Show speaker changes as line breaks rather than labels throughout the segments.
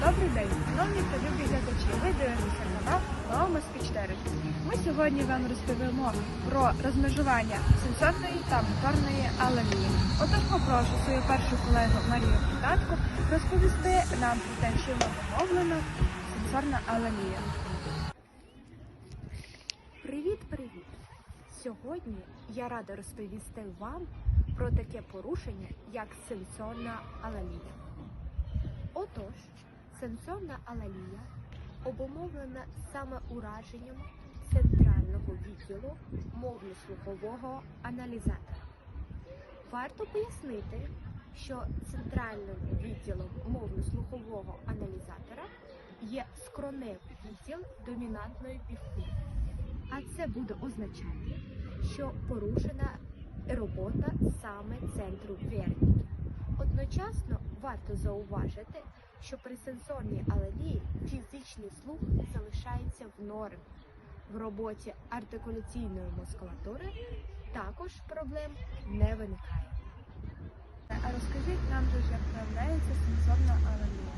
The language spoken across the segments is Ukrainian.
Добрий день, шановні та любі глядачі. Ви дивитеся канал з 4 Ми сьогодні вам розповімо про розмежування сенсорної та моторної алелії. Отож попрошу свою першу колегу Марію Китатку розповісти нам про те, чим обумовлена сенсорна алелія.
Привіт-привіт! Сьогодні я рада розповісти вам про таке порушення, як сенсорна алалія. Отож, сенсорна алалія обумовлена саме ураженням центрального відділу мовно-слухового аналізатора. Варто пояснити, що центральним відділом мовно-слухового аналізатора є скроневий відділ домінантної півкулі. А це буде означати, що порушена робота саме центру верніки. Одночасно варто зауважити, що при сенсорній алелії фізичний слух залишається в нормі. В роботі артикуляційної мускулатури також проблем не виникає.
А розкажіть нам же, як проявляється сенсорна алелія.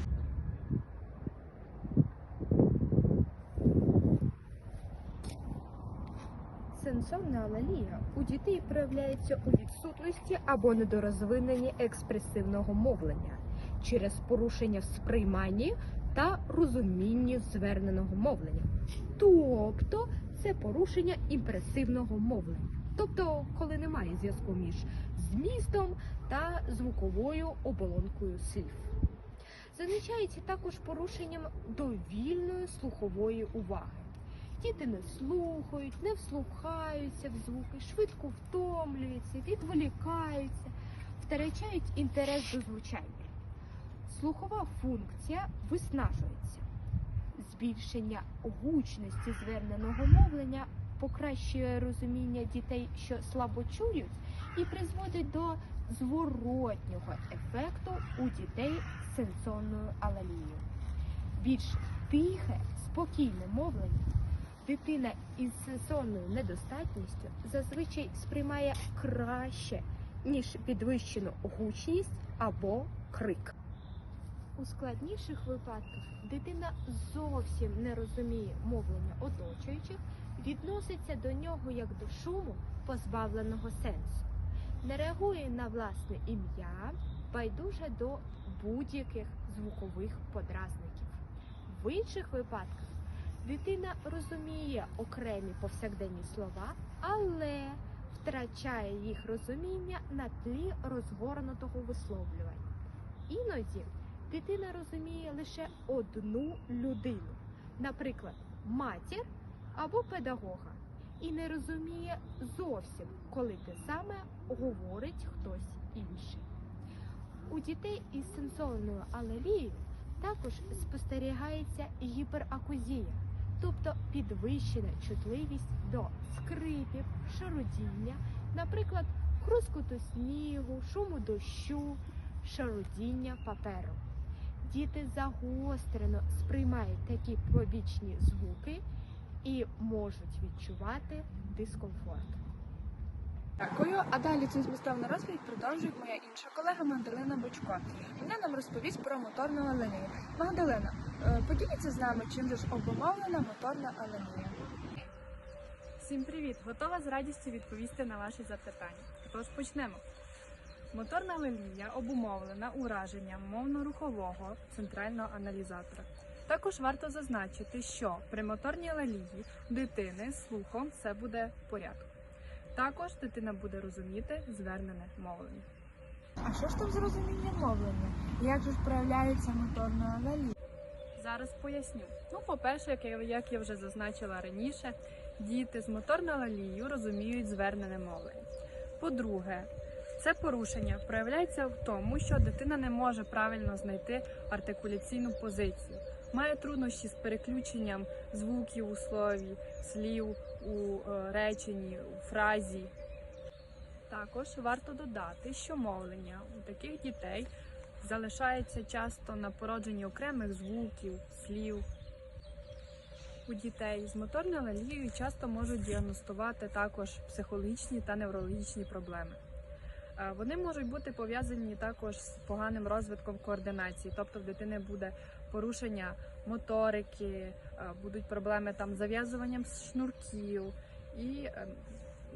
Сенсорна алалія у дітей проявляється у відсутності або недорозвиненні експресивного мовлення через порушення в сприйманні та розумінні зверненого мовлення. Тобто це порушення імпресивного мовлення, тобто коли немає зв'язку між змістом та звуковою оболонкою слів. Зазначається також порушенням довільної слухової уваги. Діти не слухають, не вслухаються в звуки, швидко втомлюються, відволікаються, втрачають інтерес до звучання. Слухова функція виснажується. Збільшення гучності зверненого мовлення покращує розуміння дітей, що слабо чують, і призводить до зворотнього ефекту у дітей з сенсорною алалією. Більш тихе, спокійне мовлення дитина із сенсорною недостатністю зазвичай сприймає краще, ніж підвищену гучність або крик. У складніших випадках дитина зовсім не розуміє мовлення оточуючих, відноситься до нього як до шуму, позбавленого сенсу, не реагує на власне ім'я, байдуже до будь-яких звукових подразників. В інших випадках Дитина розуміє окремі повсякденні слова, але втрачає їх розуміння на тлі розгорнутого висловлювання. Іноді дитина розуміє лише одну людину, наприклад, матір або педагога, і не розуміє зовсім, коли те саме говорить хтось інший. У дітей із сенсорною алелією також спостерігається гіперакузія тобто підвищена чутливість до скрипів, шародіння, наприклад, хрускоту снігу, шуму дощу, шародіння паперу. Діти загострено сприймають такі побічні звуки і можуть відчувати дискомфорт.
Дякую. А далі цю змістовну розповідь продовжує моя інша колега Магдалина Бочко. Вона нам розповість про моторну алелію. Магдалина, е, поділіться з нами, чим же ж обумовлена моторна алелія.
Всім привіт! Готова з радістю відповісти на ваші запитання. Тож почнемо. Моторна алелія обумовлена ураженням мовно-рухового центрального аналізатора. Також варто зазначити, що при моторній алелії дитини з слухом все буде в порядку. Також дитина буде розуміти звернене мовлення.
А що ж там з розумінням мовлення? Як же ж проявляється моторна алелія?
Зараз поясню. Ну, по-перше, як я, як я вже зазначила раніше, діти з моторною алелією розуміють звернене мовлення. По-друге, це порушення проявляється в тому, що дитина не може правильно знайти артикуляційну позицію, має труднощі з переключенням звуків у слові, слів у е, реченні, у фразі. Також варто додати, що мовлення у таких дітей залишається часто на породженні окремих звуків, слів. У дітей з моторною алелією часто можуть діагностувати також психологічні та неврологічні проблеми. Вони можуть бути пов'язані також з поганим розвитком координації, тобто в дитини буде порушення моторики, е, будуть проблеми там з зав'язуванням шнурків і е,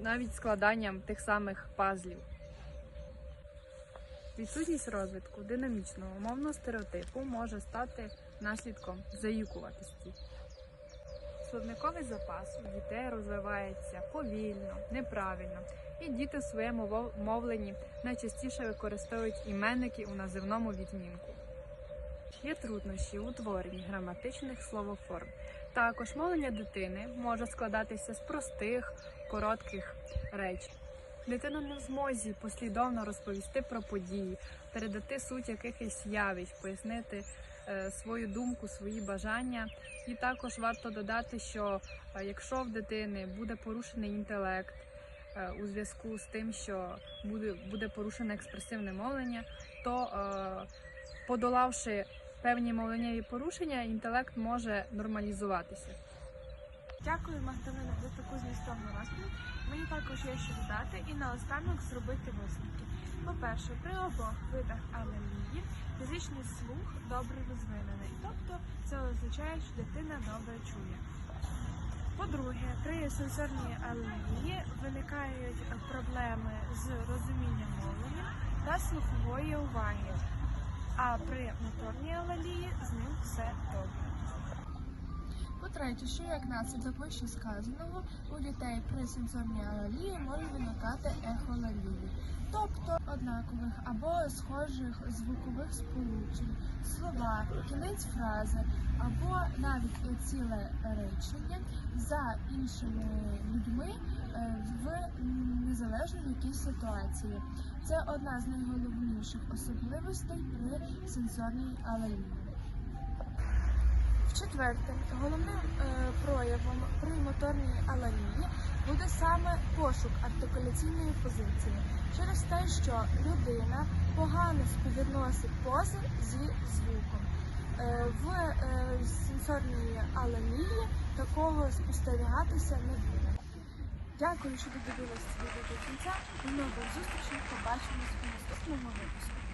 навіть складанням тих самих пазлів. Відсутність розвитку динамічного мовного стереотипу може стати наслідком заїкуватості. Словниковий запас у дітей розвивається повільно, неправильно, і діти в своєму мовленні найчастіше використовують іменники у називному відмінку. Є труднощі у утворенні граматичних словоформ. Також мовлення дитини може складатися з простих, коротких речень. Дитина не в змозі послідовно розповісти про події, передати суть якихось явищ, пояснити е, свою думку, свої бажання. І також варто додати, що е, якщо в дитини буде порушений інтелект е, у зв'язку з тим, що буде, буде порушене експресивне мовлення, то подолавши певні мовленнєві порушення, інтелект може нормалізуватися.
Дякую, Магдалина, за таку змістовну розповідь. Мені також є що додати і наостанок зробити висновки. По-перше, при обох видах алелії фізичний слух добре розвинений, тобто це означає, що дитина добре чує. По-друге, при сенсорній алелії виникають проблеми з розумінням мовлення та слухової уваги. А при моторній алелії з ним все добре.
По-третє, що як наслідок вище сказаного, у дітей при сенсорній алалії може виникати ехолалії, тобто однакових або схожих звукових сполучень, слова, кінець фрази або навіть ціле речення за іншими людьми е, в незалежно якій ситуації. Це одна з найголовніших особливостей при сенсорній алалії.
В-четверте, головним е, проявом при моторній алалії буде саме пошук артикуляційної позиції через те, що людина погано співвідносить пози зі звуком. Е, в е, сенсорній алалії такого спостерігатися не буде. Дякую, що додивилися відео до кінця. До нових зустрічей. Побачимось у наступному випуску.